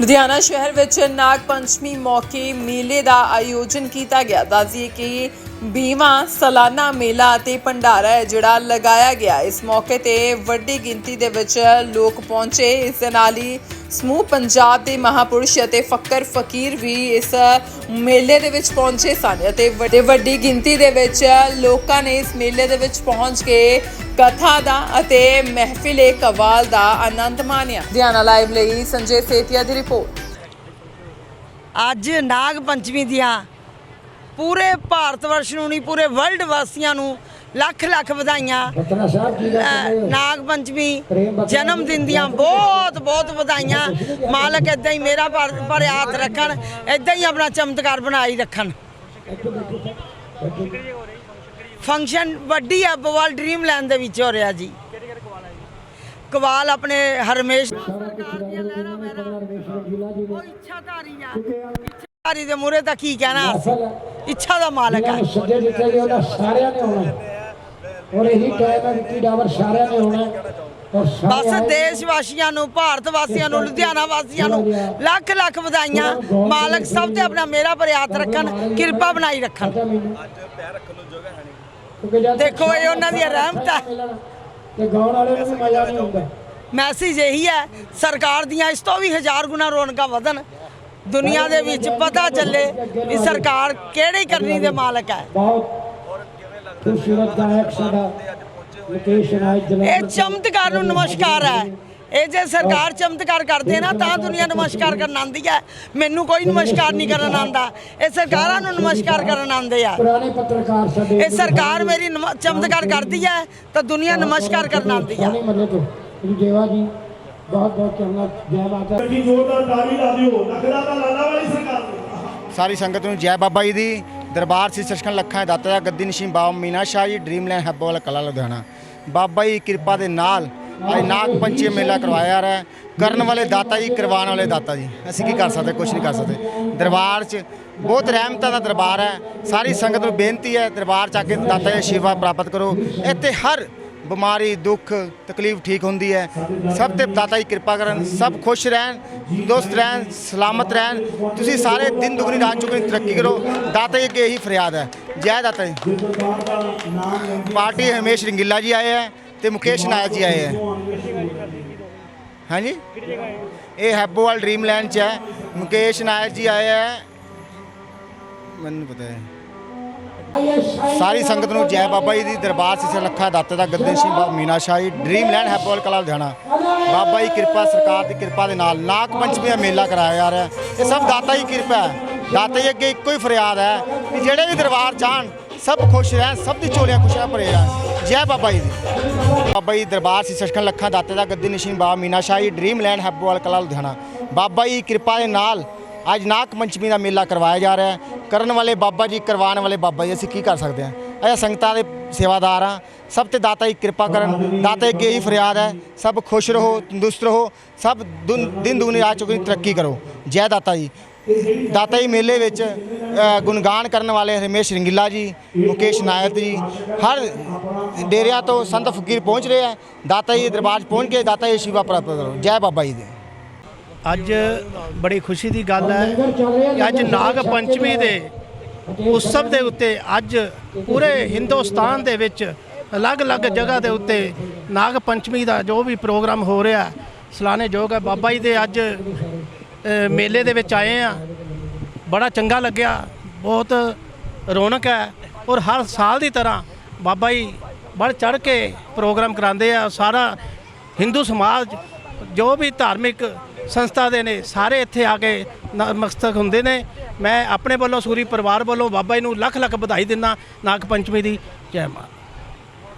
ਲੁਧਿਆਣਾ ਸ਼ਹਿਰ ਵਿੱਚ ਨਾਗ ਪੰਚਮੀ ਮੌਕੇ ਮੇਲੇ ਦਾ ਆਯੋਜਨ ਕੀਤਾ ਗਿਆ। ਦੱਸਦੀਏ ਕਿ 20ਵਾਂ ਸਾਲਾਨਾ ਮੇਲਾ ਅਤੇ ਭੰਡਾਰਾ ਹੈ ਜਿਹੜਾ ਲਗਾਇਆ ਗਿਆ। ਇਸ ਮੌਕੇ ਤੇ ਵੱਡੀ ਗਿਣਤੀ ਦੇ ਵਿੱਚ ਲੋਕ ਪਹੁੰਚੇ। ਇਸ ਦੇ ਨਾਲ ਹੀ ਸਮੂਹ ਪੰਜਾਬ ਦੇ ਮਹਾਪੁਰਸ਼ ਅਤੇ ਫਕਰ ਫਕੀਰ ਵੀ ਇਸ ਮੇਲੇ ਦੇ ਵਿੱਚ ਪਹੁੰਚੇ ਸਨ ਅਤੇ ਵੱਡੇ ਵੱਡੀ ਗਿਣਤੀ ਦੇ ਵਿੱਚ ਲੋਕਾਂ ਨੇ ਇਸ ਮੇਲੇ ਦੇ ਵਿੱਚ ਪਹੁੰਚ ਕੇ ਕਥਾ ਦਾ ਅਤੇ ਮਹਿਫਿਲੇ ਕਵਾਲ ਦਾ ਆਨੰਦ ਮਾਣਿਆ। ਧਿਆਨਾ ਲਾਈਵ ਲਈ ਸੰਜੇ ਸੇਤੀਆ ਦੀ ਰਿਪੋਰਟ। ਅੱਜ ਨਾਗ ਪੰਚਮੀ ਦੀਆਂ ਪੂਰੇ ਭਾਰਤ ਵਰਸ਼ ਨੂੰ ਨਹੀਂ ਪੂਰੇ ਵਰਲਡ ਵਾਸੀਆਂ ਨੂੰ ਲੱਖ ਲੱਖ ਵਧਾਈਆਂ। ਨਾਗ ਪੰਚਮੀ ਜਨਮ ਦਿਨ ਦੀਆਂ ਬਹੁਤ ਬਹੁਤ ਵਧਾਈਆਂ। ਮਾਲਕ ਇਦਾਂ ਹੀ ਮੇਰਾ ਪਰ ਹੱਥ ਰੱਖਣ ਇਦਾਂ ਹੀ ਆਪਣਾ ਚਮਤਕਾਰ ਬਣਾਈ ਰੱਖਣ। ਫੰਕਸ਼ਨ ਵੱਡੀ ਆ ਬਵਾਲ ਡ੍ਰੀਮ ਲੈਂਡ ਦੇ ਵਿੱਚ ਹੋ ਰਿਹਾ ਜੀ। ਕਵਾਲ ਆਪਣੇ ਹਰਮੇਸ਼ ਉਹ ਇੱਛਾਧਾਰੀ ਆ। ਇੱਛਾਧਾਰੀ ਦੇ ਮੂਰੇ ਤਾਂ ਕੀ ਕਹਿਣਾ? ਅਸੀਂ? ਇੱਛਾ ਦਾ ਮਾਲਕ ਹੈ ਸੱਜੇ ਦਿੱਤੇ ਗਏ ਉਹਨਾਂ ਸਾਰਿਆਂ ਨੇ ਆਉਣਾ। ਔਰ ਇਹੀ ਟਾਈਮ ਹੈ ਵਿੱਕੀ ਡਾਵਰ ਸਾਰਿਆਂ ਨੇ ਸਾਰੇ ਬਸ। ਦੇਸ਼ ਵਾਸੀਆਂ ਨੂੰ ਭਾਰਤ ਵਾਸੀਆਂ ਨੂੰ ਲੁਧਿਆਣਾ ਵਾਸੀਆਂ ਨੂੰ ਲੱਖ ਲੱਖ ਵਧਾਈਆਂ। ਮਾਲਕ ਸਭ ਤੇ ਆਪਣਾ ਮੇਰਾ ਹੱਥ ਰੱਖਣ ਕਿਰਪਾ ਬਣਾਈ ਰੱਖਣ। ਦੇਖੋ ਇਹ ਉਹਨਾਂ ਦੀ ਰਹਿਮਤ। ਹੈ ਤੇ ਗਾਉਣ ਵਾਲੇ ਨੂੰ ਵੀ ਮਜ਼ਾ ਨਹੀਂ ਆਉਂਦਾ। ਮੈਸੇਜ ਇਹੀ ਹੈ ਸਰਕਾਰ ਦੀਆਂ ਇਸ ਤੋਂ ਵੀ ਹਜ਼ਾਰ ਗੁਣਾ ਰੌਣਕਾਂ ਵਧਣ। ਦੁਨੀਆ ਦੇ ਵਿੱਚ ਪਤਾ ਚੱਲੇ ਵੀ ਸਰਕਾਰ ਕਿਹੜੀ ਕਰਨੀ ਦੇ ਮਾਲਕ ਹੈ। ਬਹੁਤ ਖੂਬਸੂਰਤ ਗਾਇਕ ਸਾਡਾ ਮੁਕੇਸ਼ ਨਾਇਕ ਇਹ ਚਮਤਕਾਰ ਨੂੰ ਨਮਸਕਾਰ ਹੈ। ਇਹ ਜੇ ਸਰਕਾਰ ਚਮਤਕਾਰ ਕਰਦੇ ਨਾ ਤਾਂ ਦੁਨੀਆ ਨਮਸਕਾਰ ਕਰਨ ਆਉਂਦੀ ਹੈ। ਮੈਨੂੰ ਕੋਈ ਨਮਸਕਾਰ ਨਹੀਂ ਕਰਨ ਆਉਂਦਾ। ਇਹ ਸਰਕਾਰਾਂ ਨੂੰ ਨਮਸਕਾਰ ਕਰਨ ਆਉਂਦੇ ਆ। ਪੁਰਾਣੇ ਪੱਤਰਕਾਰ ਸਾਡੇ ਇਹ ਸਰਕਾਰ ਮੇਰੀ ਨਮ- ਚਮਤਕਾਰ ਕਰਦੀ ਹੈ ਤਾਂ ਦੁਨੀਆ ਨਮਸਕਾਰ ਕਰਨ ਆਉਂਦੀ ਆ ਤੋਂ। ਜੇਵਾ ਜੀ ਬਹੁਤ ਬਹੁਤ ਚੰਗਾ ਜੈ ਮਾਤਾ ਜੀ ਜ਼ੋਰਦਾਰ ਤਾੜੀ ਲਾ ਦਿਓ ਨਖਰਾ ਤਾਂ ਲਾਲਾ ਵਾਲੀ ਸਰਕਾਰ ਨੂੰ। ਸਾਰੀ ਸੰਗਤ ਨੂੰ ਜੈ ਬਾਬਾ ਜੀ ਦੀ ਦਰਬਾਰ ਸ੍ਰੀ ਸਚਖੰਡ ਲੱਖਾਂ ਦੇ ਦਾਤਾ ਦਾ ਗੱਦੀ ਨਸ਼ੀਨ ਬਾਬਾ ਮੀਨਾ ਸ਼ਾਹ ਜੀ ਡ੍ਰੀਮਲੈਂਡ ਹੱਬ ਵਾਲਾ ਕਲਾ ਲੁਧਿਆਣਾ। ਬਾਬਾ ਜੀ ਦੀ ਕਿਰਪਾ ਦੇ ਨਾਲ ਅੱਜ ਨਾਗ ਪੰਚਮੀ ਮੇਲਾ ਕਰਵਾਇਆ ਰਿਹਾ ਕਰਨ ਵਾਲੇ ਦਾਤਾ ਜੀ ਕਰਵਾਉਣ ਵਾਲੇ ਦਾਤਾ ਜੀ। ਅਸੀਂ ਕੀ ਕਰ ਸਕਦੇ ਕੁਝ ਨਹੀਂ ਕਰ ਸਕਦੇ। ਦਰਬਾਰ 'ਚ ਬਹੁਤ ਰਹਿਮਤਾਂ ਦਾ ਦਰਬਾਰ ਹੈ। ਸਾਰੀ ਸੰਗਤ ਨੂੰ ਬੇਨਤੀ ਹੈ ਦਰਬਾਰ 'ਚ ਆ ਕੇ ਦਾਤਾ ਜੀ ਸ਼ਿਵਾ ਪ੍ਰਾਪਤ ਕਰੋ। ਇੱਥੇ ਹਰ ਬਿਮਾਰੀ, ਦੁੱਖ, ਤਕਲੀਫ ਠੀਕ ਹੁੰਦੀ ਹੈ। ਸਭ ਤੇ ਦਾਤਾ ਜੀ ਕਿਰਪਾ ਕਰਨ, ਸਭ ਖੁਸ਼ ਰਹਿਣ ਦੋਸਤ ਰਹਿਣ, ਸਲਾਮਤ ਰਹਿਣ। ਤੁਸੀਂ ਸਾਰੇ ਦਿਨ ਦੁਗਣੀ ਰਾਤ ਚੁਗਣੀ ਤਰੱਕੀ ਕਰੋ। ਦਾਤਾ ਜੀ ਅੱਗੇ ਇਹੀ ਫਰਿਆਦ ਹੈ। ਜੈ ਦਾਤਾ ਜੀ। ਪਾਰਟੀ ਹਮੇਸ਼ ਰੰਗੀਲਾ ਜੀ ਆਏ ਹੈ ਤੇ ਮੁਕੇਸ਼ ਨਾਇਕ ਜੀ ਆਏ ਹੈ। ਹਾਂਜੀ? ਇਹ ਹੈਬੋਵਾਲ ਡ੍ਰੀਮਲੈਂਡ ਚ ਹੈ। ਮੁਕੇਸ਼ ਨਾਇਕ ਜੀ ਆਏ ਹੈ। ਮੈਨੂੰ ਪਤਾ ਹੈ। ਸਾਰੀ ਸੰਗਤ ਨੂੰ ਜੈ ਬਾਬਾ ਜੀ ਦੀ ਦਰਬਾਰ ਸਿਸੇ ਲੱਖਾ ਦਾਤੇ ਦਾ ਗੱਦੇ ਸਿੰਘ ਬਾਬਾ ਮੀਨਾ ਸ਼ਾਹ ਜੀ ਡ੍ਰੀਮਲੈਂਡ ਹੈਪੋਲ ਕਲਾ ਲੁਧਿਆਣਾ। ਬਾਬਾ ਜੀ ਕਿਰਪਾ ਸਰਕਾਰ ਦੀ ਕਿਰਪਾ ਦੇ ਨਾਲ ਨਾਗ ਪੰਚਮੀ ਦਾ ਮੇਲਾ ਕਰਾਇਆ ਜਾ ਰਿਹਾ ਇਹ ਸਭ ਦਾਤਾ ਜੀ ਕਿਰਪਾ ਹੈ। ਦਾਤਾ ਜੀ ਅੱਗੇ ਇੱਕੋ ਹੀ ਫਰਿਆਦ ਹੈ ਕਿ ਜਿਹੜੇ ਵੀ ਦਰਬਾਰ ਜਾਣ, ਸਭ ਖੁਸ਼ ਰਹਿਣ, ਸਭ ਦੀ ਝੋਲੀਆਂ ਖੁਸ਼ੀਆਂ ਭਰੇ ਰਹਿਣ ਜੈ ਬਾਬਾ ਜੀ ਦੀ। ਬਾਬਾ ਜੀ ਦਰਬਾਰ ਸੀ ਸਚਖੰਡ ਲੱਖਾਂ ਦਾਤੇ ਦਾ ਗੱਦੀ ਨਸ਼ੀਨ ਬਾਬਾ ਮੀਨਾ ਸ਼ਾਹ ਜੀ ਡ੍ਰੀਮਲੈਂਡ ਹੈਪੋਲ ਕਲਾ ਲੁਧਿਆਣਾ। ਬਾਬਾ ਜੀ ਕਿਰਪਾ ਦੇ ਨਾਲ ਅੱਜ ਨਾਗ ਪੰਚਮੀ ਦਾ ਮੇਲਾ ਕਰਵਾਇਆ ਜਾ ਰਿਹਾ ਹੈ। ਕਰਨ ਵਾਲੇ ਬਾਬਾ ਜੀ, ਕਰਵਾਉਣ ਵਾਲੇ ਬਾਬਾ ਜੀ, ਅਸੀਂ ਕੀ ਕਰ ਸਕਦੇ ਹਾਂ? ਅਸੀਂ ਸੰਗਤਾਂ ਦੇ ਸੇਵਾਦਾਰ ਹਾਂ। ਸਭ ਤੇ ਦਾਤਾ ਜੀ ਕਿਰਪਾ ਕਰਨ। ਦਾਤਾ ਅੱਗੇ ਹੀ ਫਰਿਆਦ ਹੈ। ਸਭ ਖੁਸ਼ ਰਹੋ, ਤੰਦਰੁਸਤ ਰਹੋ। ਸਭ ਦੁਨ- ਦਿਨ ਦੁਗਣੀ ਰਾਤ ਚੁਗਣੀ ਤਰੱਕੀ ਕਰੋ। ਜੈ ਦਾਤਾ ਜੀ। ਦਾਤਾ ਜੀ ਮੇਲੇ ਵਿੱਚ ਗੁਣਗਾਨ ਕਰਨ ਵਾਲੇ ਰਮੇਸ਼ ਰੰਗੀਲਾ ਜੀ, ਮੁਕੇਸ਼ ਨਾਇਕ ਜੀ, ਹਰ ਡੇਰਿਆਂ ਤੋਂ ਸੰਤ ਫਕੀਰ ਪਹੁੰਚ ਰਹੇ ਹੈ। ਦਾਤਾ ਜੀ ਦਰਬਾਰ 'ਚ ਪਹੁੰਚ ਕੇ ਦਾਤਾ ਜੀ ਸ਼ਿਵਾ ਪ੍ਰਾਪਤ ਕਰੋ। ਜੈ ਬਾਬਾ ਜੀ ਦੇ। ਅੱਜ ਬੜੀ ਖੁਸ਼ੀ ਦੀ ਗੱਲ ਹੈ ਕਿ ਅੱਜ ਨਾਗ ਪੰਚਮੀ ਦੇ ਉਤਸਵ ਦੇ ਉੱਤੇ ਅੱਜ ਪੂਰੇ ਹਿੰਦੁਸਤਾਨ ਦੇ ਵਿੱਚ ਅਲੱਗ-ਅਲੱਗ ਜਗ੍ਹਾ ਦੇ ਉੱਤੇ ਨਾਗ ਪੰਚਮੀ ਦਾ ਜੋ ਵੀ ਪ੍ਰੋਗਰਾਮ ਹੋ ਰਿਹਾ ਸਲਾਨੇ ਜੋਗ ਹੈ। ਬਾਬਾ ਜੀ ਦੇ ਅੱਜ ਮੇਲੇ ਦੇ ਵਿੱਚ ਆਏ ਆ ਬੜਾ ਚੰਗਾ ਲੱਗਿਆ। ਬਹੁਤ ਰੌਣਕ ਹੈ। ਔਰ ਹਰ ਸਾਲ ਦੀ ਤਰ੍ਹਾਂ ਬਾਬਾ ਜੀ ਬੜ ਚੜ ਕੇ ਪ੍ਰੋਗਰਾਮ ਕਰਾਉਂਦੇ ਆ। ਸਾਰਾ ਹਿੰਦੂ ਸਮਾਜ ਜੋ ਵੀ ਧਾਰਮਿਕ ਸੰਸਥਾ ਦੇ ਨੇ, ਸਾਰੇ ਇੱਥੇ ਆ ਕੇ ਨਤਮਸਤਕ ਹੁੰਦੇ ਨੇ। ਮੈਂ ਆਪਣੇ ਵੱਲੋਂ, ਸੂਰੀ ਪਰਿਵਾਰ ਵੱਲੋਂ ਬਾਬਾ ਜੀ ਨੂੰ ਲੱਖ ਲੱਖ ਵਧਾਈ ਦਿੰਦਾ। ਨਾਗ ਪੰਚਮੀ ਦੀ ਜੈ ਮਾਤਾ।